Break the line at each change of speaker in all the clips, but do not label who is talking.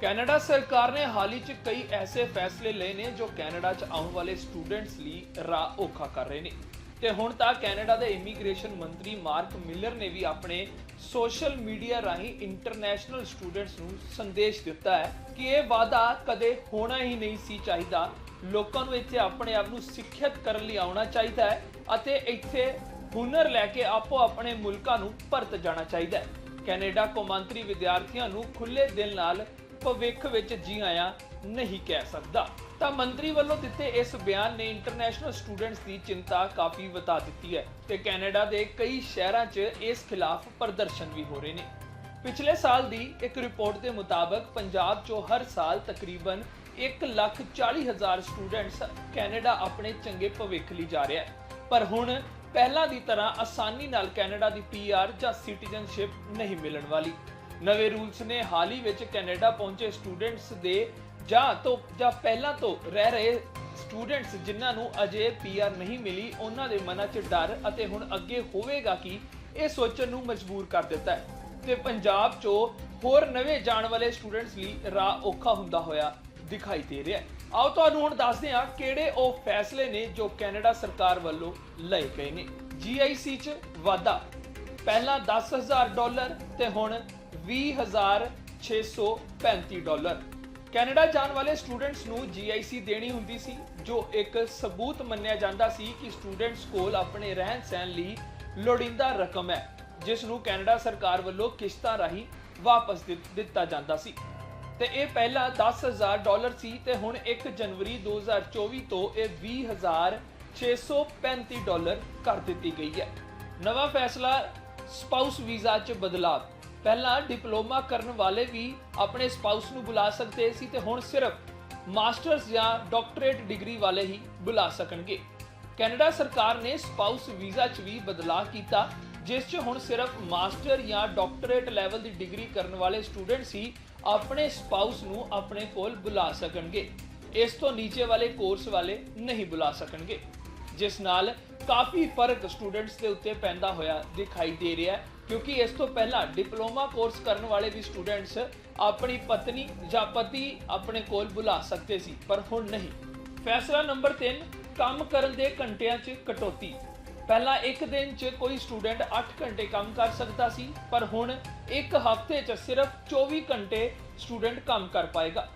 Canada ਸਰਕਾਰ ਨੇ ਹਾਲ ਹੀ 'ਚ ਕਈ ਐਸੇ ਫੈਸਲੇ ਲਏ ਨੇ ਜੋ ਕੈਨੇਡਾ 'ਚ ਆਉਣ ਵਾਲੇ ਸਟੂਡੈਂਟਸ ਲਈ ਰਾਹ ਔਖਾ ਕਰ ਰਹੇ ਨੇ। ਤੇ ਹੁਣ ਤਾਂ ਕੈਨੇਡਾ ਦੇ ਇਮੀਗ੍ਰੇਸ਼ਨ ਮੰਤਰੀ ਮਾਰਕ ਮਿਲਰ ਨੇ ਵੀ ਆਪਣੇ ਸੋਸ਼ਲ ਮੀਡੀਆ ਰਾਹੀਂ ਇੰਟਰਨੈਸ਼ਨਲ ਸਟੂਡੈਂਟਸ ਨੂੰ ਸੰਦੇਸ਼ ਦਿੱਤਾ ਹੈ ਕਿ ਇਹ ਵਾਅਦਾ ਕਦੇ ਹੋਣਾ ਹੀ ਨਹੀਂ ਸੀ ਚਾਹੀਦਾ। ਲੋਕਾਂ ਨੂੰ ਇੱਥੇ ਆਪਣੇ ਆਪ ਨੂੰ ਸਿੱਖਿਅਤ ਕਰਨ ਲਈ ਆਉਣਾ ਚਾਹੀਦਾ ਹੈ ਅਤੇ ਇੱਥੇ ਹੁਨਰ ਲੈ ਕੇ ਆਪੋ ਆਪਣੇ ਮੁਲਕਾਂ ਨੂੰ ਪਰਤ ਜਾਣਾ ਚਾਹੀਦਾ ਹੈ। ਕੈਨੇਡਾ ਕੌਮਾਂਤਰੀ ਵਿਦਿਆਰਥੀਆਂ ਨੂੰ ਖੁੱਲੇ ਦਿਲ ਨਾਲ ਭਵਿੱਖ ਵਿੱਚ ਜੀ ਆਇਆਂ ਨਹੀਂ ਕਹਿ ਸਕਦਾ। ਤਾਂ ਮੰਤਰੀ ਵੱਲੋਂ ਦਿੱਤੇ ਇਸ ਬਿਆਨ ਨੇ ਇੰਟਰਨੈਸ਼ਨਲ ਸਟੂਡੈਂਟਸ ਦੀ ਚਿੰਤਾ ਕਾਫੀ ਵਧਾ ਦਿੱਤੀ ਹੈ ਤੇ ਕੈਨੇਡਾ ਦੇ ਕਈ ਸ਼ਹਿਰਾਂ 'ਚ ਇਸ ਖਿਲਾਫ ਪ੍ਰਦਰਸ਼ਨ ਵੀ ਹੋ ਰਹੇ ਨੇ। ਪਿਛਲੇ ਸਾਲ ਦੀ ਇੱਕ ਰਿਪੋਰਟ ਦੇ ਮੁਤਾਬਕ ਪੰਜਾਬ 'ਚੋਂ ਹਰ ਸਾਲ ਤਕਰੀਬਨ 1,40,000 ਸਟੂਡੈਂਟਸ ਕੈਨੇਡਾ ਆਪਣੇ ਚੰਗੇ ਭਵਿੱਖ ਲਈ ਜਾ ਰਿਹਾ ਹੈ। ਪਰ ਹੁਣ ਪਹਿਲਾਂ ਦੀ ਤਰ੍ਹਾਂ ਆਸਾਨੀ ਨਾਲ ਕੈਨੇਡਾ ਦੀ ਪੀਆਰ ਜਾਂ ਸਿਟੀਜ਼ਨਸ਼ਿਪ ਨਹੀਂ ਮਿਲਣ ਵਾਲੀ। ਨਵੇਂ ਰੂਲਸ ਨੇ ਹਾਲ ਹੀ ਵਿੱਚ ਕੈਨੇਡਾ ਪਹੁੰਚੇ ਸਟੂਡੈਂਟਸ ਦੇ, ਜਾਂ ਤੋਂ, ਜਾਂ ਪਹਿਲਾਂ ਤੋਂ ਰਹਿ ਰਹੇ ਸਟੂਡੈਂਟਸ ਜਿਨ੍ਹਾਂ ਨੂੰ ਅਜੇ ਪੀਆਰ ਨਹੀਂ ਮਿਲੀ, ਉਹਨਾਂ ਦੇ ਮਨਾਂ 'ਚ ਡਰ ਅਤੇ ਹੁਣ ਅੱਗੇ ਹੋਵੇਗਾ ਕਿ, ਇਹ ਸੋਚਣ ਨੂੰ ਮਜਬੂਰ ਕਰ ਦਿੱਤਾ ਹੈ। ਤੇ ਪੰਜਾਬ 'ਚੋਂ ਹੋਰ ਨਵੇਂ ਜਾਣ ਵਾਲੇ ਸਟੂਡੈਂਟਸ ਲਈ ਰਾਹ ਔਖਾ ਹੁੰਦਾ ਹੋਇਆ ਦਿਖਾਈ ਦੇ ਰਿਹਾ ਹੈ। ਆਓ ਤੁਹਾਨੂੰ ਹੁਣ ਦੱਸਦੇ ਹਾਂ ਕਿਹੜੇ ਉਹ ਫੈਸਲੇ ਨੇ ਜੋ ਕੈਨੇਡਾ ਸਰਕਾਰ ਵੱਲੋਂ ਲਏ ਗਏ ਨੇ। GIC 'ਚ ਵਾਧਾ, ਪਹਿਲਾਂ 10000 ਡਾਲਰ ਤੇ ਹੁਣ 20635 ਡਾਲਰ। ਕੈਨੇਡਾ ਜਾਣ ਵਾਲੇ ਸਟੂਡੈਂਟਸ ਨੂੰ GIC ਦੇਣੀ ਹੁੰਦੀ ਸੀ, ਜੋ ਇੱਕ ਸਬੂਤ ਮੰਨਿਆ ਜਾਂਦਾ ਸੀ ਕਿ ਸਟੂਡੈਂਟਸ ਕੋਲ ਆਪਣੇ ਰਹਿਣ ਸਹਿਣ ਲਈ ਲੋੜੀਂਦਾ ਰਕਮ ਹੈ, ਜਿਸ ਨੂੰ ਕੈਨੇਡਾ ਸਰਕਾਰ ਵੱਲੋਂ ਕਿਸ਼ਤਾਂ ਰਾਹੀਂ ਵਾਪਸ ਦਿੱਤ- ਦਿੱਤਾ ਜਾਂਦਾ ਸੀ। ਤੇ ਇਹ ਪਹਿਲਾਂ 10000 ਡਾਲਰ ਸੀ ਤੇ ਹੁਣ 1 ਜਨਵਰੀ 2024 ਤੋਂ ਇਹ 20635 ਡਾਲਰ ਕਰ ਦਿੱਤੀ ਗਈ ਹੈ। ਨਵਾਂ ਫੈਸਲਾ ਸਪਾਊਸ ਵੀਜ਼ਾ 'ਚ ਬਦਲਾਅ। ਪਹਿਲਾਂ ਡਿਪਲੋਮਾ ਕਰਨ ਵਾਲੇ ਵੀ ਆਪਣੇ ਸਪਾਊਸ ਨੂੰ ਬੁਲਾ ਸਕਦੇ ਸੀ ਤੇ ਹੁਣ ਸਿਰਫ ਮਾਸਟਰਸ ਜਾਂ ਡਾਕਟਰੇਟ ਡਿਗਰੀ ਵਾਲੇ ਹੀ ਬੁਲਾ ਸਕਣਗੇ। ਕੈਨੇਡਾ ਸਰਕਾਰ ਨੇ ਸਪਾਊਸ ਵੀਜ਼ਾ 'ਚ ਵੀ ਬਦਲਾਅ ਕੀਤਾ, ਜਿਸ 'ਚ ਹੁਣ ਸਿਰਫ ਮਾਸਟਰ ਜਾਂ ਡਾਕਟਰੇਟ ਲੈਵਲ ਦੀ ਡਿਗਰੀ ਕਰਨ ਵਾਲੇ ਸਟੂਡੈਂਟ ਹੀ ਆਪਣੇ ਸਪਾਊਸ ਨੂੰ ਆਪਣੇ ਕੋਲ ਬੁਲਾ ਸਕਣਗੇ। ਇਸ ਤੋਂ ਨੀਚੇ ਵਾਲੇ ਕੋਰਸ ਵਾਲੇ ਨਹੀਂ ਬੁਲਾ ਸਕਣਗੇ, ਜਿਸ ਨਾਲ ਕਾਫੀ ਫ਼ਰਕ ਸਟੂਡੈਂਟਸ ਦੇ ਉੱਤੇ ਪੈਂਦਾ ਹੋਇਆ ਦਿਖਾਈ ਦੇ ਰਿਹਾ ਹੈ, ਕਿਉਂਕਿ ਇਸ ਤੋਂ ਪਹਿਲਾਂ ਡਿਪਲੋਮਾ ਕੋਰਸ ਕਰਨ ਵਾਲੇ ਵੀ ਸਟੂਡੈਂਟਸ ਆਪਣੀ ਪਤਨੀ ਜਾਂ ਪਤੀ ਆਪਣੇ ਕੋਲ ਬੁਲਾ ਸਕਦੇ ਸੀ, ਪਰ ਹੁਣ ਨਹੀਂ। ਫੈਸਲਾ ਨੰਬਰ 3 ਕੰਮ ਕਰਨ ਦੇ ਘੰਟਿਆਂ 'ਚ ਕਟੌਤੀ। ਪਹਿਲਾਂ ਇੱਕ ਦਿਨ 'ਚ ਕੋਈ ਸਟੂਡੈਂਟ 8 ਘੰਟੇ ਕੰਮ ਕਰ ਸਕਦਾ ਸੀ, ਪਰ ਹੁਣ ਇੱਕ ਹਫ਼ਤੇ 'ਚ ਸਿਰਫ 24 ਘੰਟੇ ਸਟੂਡੈਂਟ ਕੰਮ ਕਰ ਪਾਏਗਾ।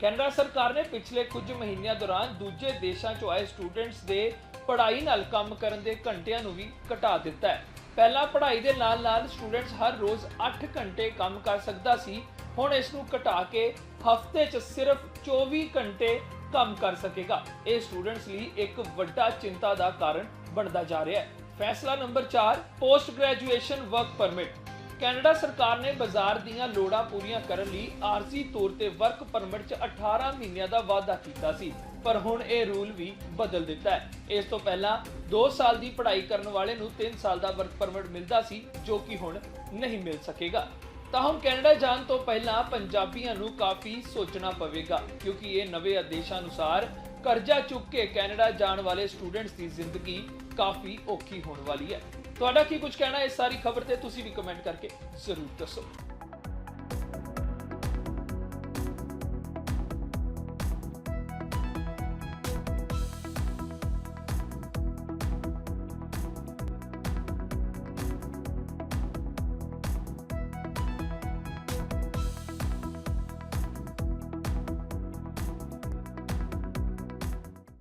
ਕੈਨੇਡਾ ਸਰਕਾਰ ਨੇ ਪਿਛਲੇ ਕੁਝ ਮਹੀਨਿਆਂ ਦੌਰਾਨ ਦੂਜੇ ਦੇਸ਼ਾਂ 'ਚੋਂ ਆਏ ਸਟੂਡੈਂਟਸ ਦੇ ਪੜ੍ਹਾਈ ਨਾਲ ਕੰਮ ਕਰਨ ਦੇ ਘੰਟਿਆਂ ਨੂੰ ਵੀ ਘਟਾ ਦਿੱਤਾ ਹੈ। ਪਹਿਲਾਂ ਪੜ੍ਹਾਈ ਦੇ ਨਾਲ-ਨਾਲ ਸਟੂਡੈਂਟਸ ਹਰ ਰੋਜ਼ 8 ਘੰਟੇ ਕੰਮ ਕਰ ਸਕਦਾ ਸੀ। ਹੁਣ ਇਸ ਨੂੰ ਘਟਾ ਕੇ ਹਫ਼ਤੇ 'ਚ ਸਿਰਫ 24 ਘੰਟੇ ਕੰਮ ਕਰ ਸਕੇਗਾ। ਇਹ ਸਟੂਡੈਂਟਸ ਲਈ ਇੱਕ ਵੱਡਾ ਚਿੰਤਾ ਦਾ ਕਾਰਨ ਬਣਦਾ ਜਾ ਰਿਹਾ ਹੈ। ਫੈਸਲਾ number 4 post graduation work permit. Canada ਸਰਕਾਰ ਨੇ ਬਾਜ਼ਾਰ ਦੀਆਂ ਲੋੜਾਂ ਪੂਰੀਆਂ ਕਰਨ ਲਈ ਆਰਜ਼ੀ ਤੌਰ ਤੇ ਵਰਕ ਪਰਮਿਟ 'ਚ 18 ਮਹੀਨਿਆਂ ਦਾ ਵਾਅਦਾ ਕੀਤਾ ਸੀ। ਪਰ ਹੁਣ ਇਹ ਰੂਲ ਵੀ ਬਦਲ ਦਿੱਤਾ ਹੈ। ਇਸ ਤੋਂ ਪਹਿਲਾਂ 2 ਸਾਲ ਦੀ ਪੜ੍ਹਾਈ ਕਰਨ ਵਾਲੇ ਨੂੰ 3 ਸਾਲ ਦਾ ਵਰਕ ਪਰਮਿਟ ਮਿਲਦਾ ਸੀ, ਜੋ ਕਿ ਹੁਣ ਨਹੀਂ ਮਿਲ ਸਕੇਗਾ। ਤਾਂ ਹੁਣ ਕੈਨੇਡਾ ਜਾਣ ਤੋਂ ਪਹਿਲਾਂ ਪੰਜਾਬੀਆਂ ਨੂੰ ਕਾਫੀ ਸੋਚਣਾ ਪਵੇਗਾ, ਕਿਉਂਕਿ ਇਹ ਨਵੇਂ ਆਦੇਸ਼ਾਂ ਅਨੁਸਾਰ ਕਰਜ਼ਾ ਚੁੱਕ ਕੇ ਕੈਨੇਡਾ ਜਾਣ ਵਾਲੇ ਸਟੂਡੈਂਟਸ ਦੀ ਜ਼ਿੰਦਗੀ ਕਾਫੀ ਔਖੀ ਹੋਣ ਵਾਲੀ ਹੈ। ਤੁਹਾਡਾ ਕੀ ਕੁਝ ਕਹਿਣਾ ਇਸ ਸਾਰੀ ਖਬਰ ਤੇ ਤੁਸੀਂ ਵੀ ਕਮੈਂਟ ਕਰਕੇ ਜ਼ਰੂਰ ਦੱਸੋ।